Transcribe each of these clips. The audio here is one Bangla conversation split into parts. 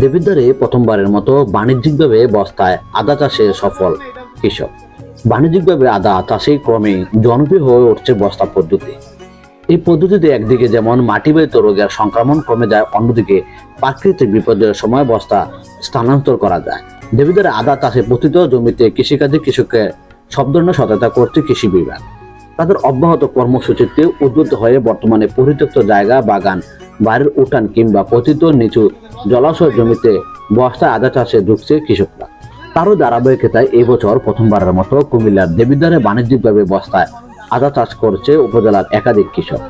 দেবিদ্বারে প্রথমবারের মতো বাণিজ্যিকভাবে বস্তায় আদা চাষে সফল কৃষক। বাণিজ্যিকভাবে আদা চাষে ক্রমে জনপ্রিয় হয়ে উঠছে বস্তা পদ্ধতি। এই পদ্ধতিতে একদিকে যেমন মাটিবাহিত রোগের সংক্রমণ কমে যায়, অন্যদিকে প্রাকৃতিক বিপর্যয়ের সময় বস্তা স্থানান্তর করা যায়। দেবিদ্বারে আদা চাষে পতিত জমিতে কৃষিকাজে কৃষককে সব ধরনের সহায়তা করছে কৃষি বিভাগ। তাদের অব্যাহত কর্মসূচিতে উদ্বুদ্ধ হয়ে বর্তমানে পরিত্যক্ত জায়গা, বাগান বাড়ির উঠান কিংবা পতিত নিচু জলাশয় জমিতে বস্তায় আদা চাষে ঢুকছে কৃষকরা। তারও ধারাবাহিকতায় এবছর প্রথমবারের মতো কুমিল্লার দেবীদ্বারে বাণিজ্যিকভাবে বস্তায় আদা চাষ করছে উপজেলার একাধিক কৃষক।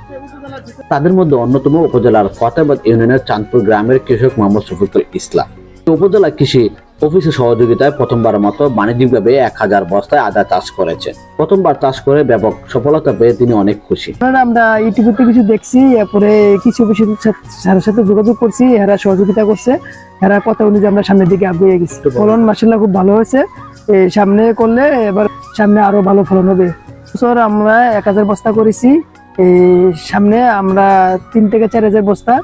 তাদের মধ্যে অন্যতম উপজেলার ফতেবাদ ইউনিয়নের চাঁদপুর গ্রামের কৃষক মোহাম্মদ শফিকুল ইসলাম। উপজেলা কৃষি অফিসের সহযোগিতায় প্রথমবার মতো বাণিজ্যিকভাবে এক হাজার বস্তায় আদা চাষ করেছে প্রথমবার চাষ করে ব্যাপক সফলতা পেয়ে তিনি অনেক খুশি। আমরা ইউটিউবে কিছু দেখছি এরপরে কিছু কিছু স্যারের সাথে যোগাযোগ করছি এরা সহযোগিতা করছে এরা কথা অনুযায়ী আমরা সামনের দিকে আগে গেছি। ফলন মাসাল্লাহ খুব ভালো হয়েছে। সামনে করলে এবার সামনে আরও ভালো ফলন হবে। বছর আমরা এক হাজার বস্তা করেছি। সামনে আমরা তিন থেকে চার হাজার বস্তা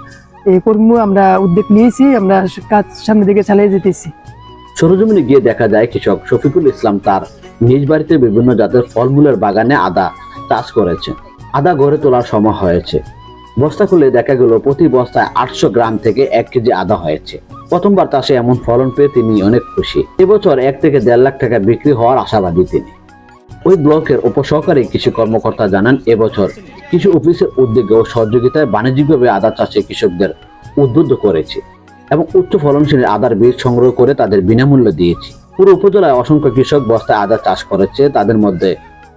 এই কর্ম আমরা উদ্যোগ নিয়েছি। আমরা কাজ সামনের দিকে চালিয়ে যেতেছি। সরজমিনে গিয়ে দেখা যায় কৃষক শফিকুল ইসলাম তার নিজ বাড়িতে বিভিন্ন জাতের ফলমূলের বাগানে আদা চাষ করেছেন আদা গড়ে তোলার সময় হয়েছে। বস্তা খুলে দেখা গেল প্রতি বস্তায় আটশো গ্রাম থেকে এক কেজি আদা হয়েছে। প্রথমবার চাষে এমন ফলন পেয়ে তিনি অনেক খুশি। এবছর এক থেকে দেড় লাখ টাকা বিক্রি হওয়ার আশাবাদী তিনি। ওই ব্লকের উপসহকারী কৃষি কর্মকর্তা জানান, এবছর কৃষি অফিসের উদ্যোগে ও সহযোগিতায় বাণিজ্যিকভাবে আদা চাষে কৃষকদের উদ্বুদ্ধ করেছে। এবং উচ্চ ফলনশীল আদার বীজ সংগ্রহ করে তাদের বিনামূল্যে দিয়েছি। পুরো উপজেলায় অসংখ্য কৃষক বস্তায় আদা চাষ করেছে, তাদের মধ্যে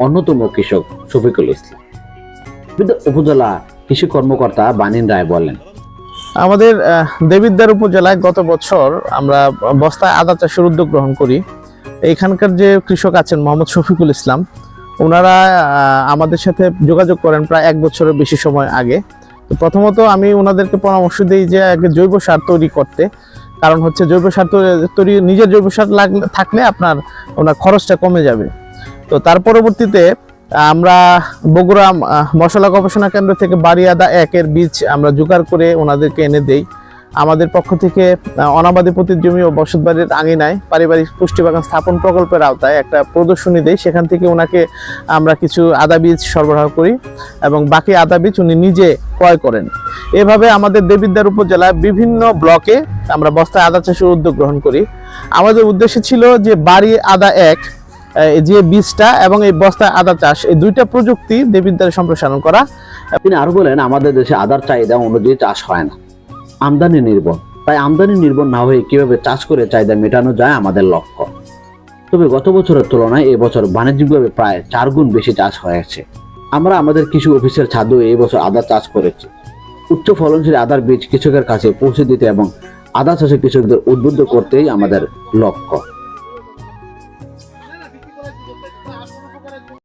অন্যতম কৃষক শফিকুল ইসলাম। উপজেলা কৃষি কর্মকর্তা বানিন রায় বলেন, আমাদের দেবিদ্বার উপজেলায় গত বছর আমরা বস্তায় আদা চাষের উদ্যোগ গ্রহণ করি। এখানকার যে কৃষক আছেন মোহাম্মদ শফিকুল ইসলাম, ওনারা আমাদের সাথে যোগাযোগ করেন প্রায় এক বছরের বেশি সময় আগে। তো প্রথমত আমি ওনাদেরকে পরামর্শ দিই যে আগে জৈব সার তৈরি করতে। কারণ হচ্ছে জৈব সার তৈরি- নিজের জৈব সার লাগলে থাকলে আপনার ওনার খরচটা কমে যাবে। তো তার পরবর্তীতে আমরা বগুড়া মশলা গবেষণা কেন্দ্র থেকে বাড়ি আদা একের বীজ আমরা জোগাড় করে ওনাদেরকে এনে দেই। আমাদের পক্ষ থেকে অনাবাদী জমি ও বসতবাড়ির আঙিনায় পারিবারিক পুষ্টি বাগান স্থাপন প্রকল্পের আওতায় একটা প্রদর্শনী দেই। সেখান থেকে ওনাকে আমরা কিছু আদা বীজ সরবরাহ করি এবং বাকি আদা বীজ উনি নিজে ক্রয় করেন। এভাবে আমাদের দেবিদ্বার উপজেলায় বিভিন্ন ব্লকে আমরা বস্তায় আদা চাষের উদ্যোগ গ্রহণ করি। আমাদের উদ্দেশ্য ছিল যে বাড়ি আদা এক যে বীজটা এবং এই বস্তায় আদা চাষ, এই দুইটা প্রযুক্তি দেবিদ্বারে সম্প্রসারণ করা। তিনি আরও বলেন, আমাদের দেশে আদার চাহিদা অনুযায়ী চাষ হয় না। আমদানি নির্ভর। তাই আমদানি নির্ভর না হয়ে কীভাবে চাষ করে চাহিদা মেটানো যায় আমাদের লক্ষ্য। তবে গত বছরের তুলনায় এবছর বাণিজ্যিকভাবে প্রায় চার গুণ বেশি চাষ হয়েছে। আমরা আমাদের কিছু অফিসের ছাদে এবছর আদা চাষ করেছি। উচ্চ ফলনশীল আদার বীজ কৃষকের কাছে পৌঁছে দিতে এবং আদা চাষে কৃষকদের উদ্বুদ্ধ করতেই আমাদের লক্ষ্য।